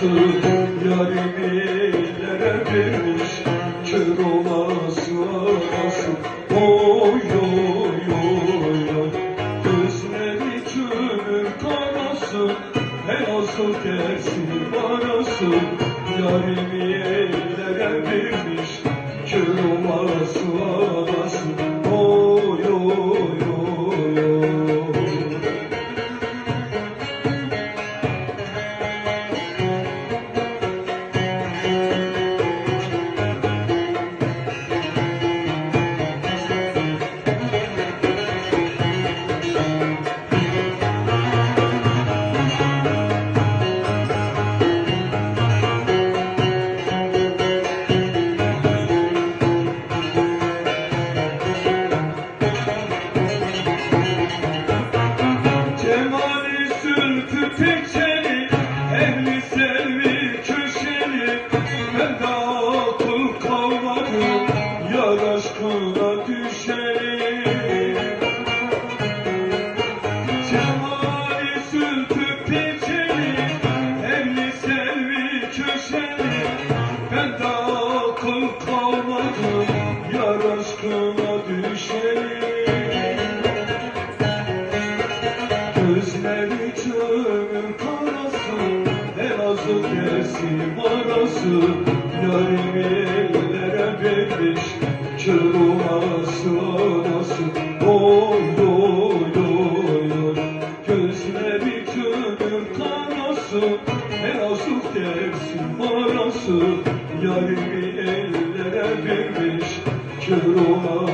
parası Yarimi ellere vermiş Kör olası arası Oy oy oy oy. Gözleri çığır karası Elazığ dersin parası Yarimi ellere Ben de akıl kalmadı Yar aşkına düşeli dersim arası Yarimi ellere vermiş Kör olası arası Oy oy oy. Oy Gözleri çömür karası Elazığ dersim arası Yarimi ellere vermiş Kör olası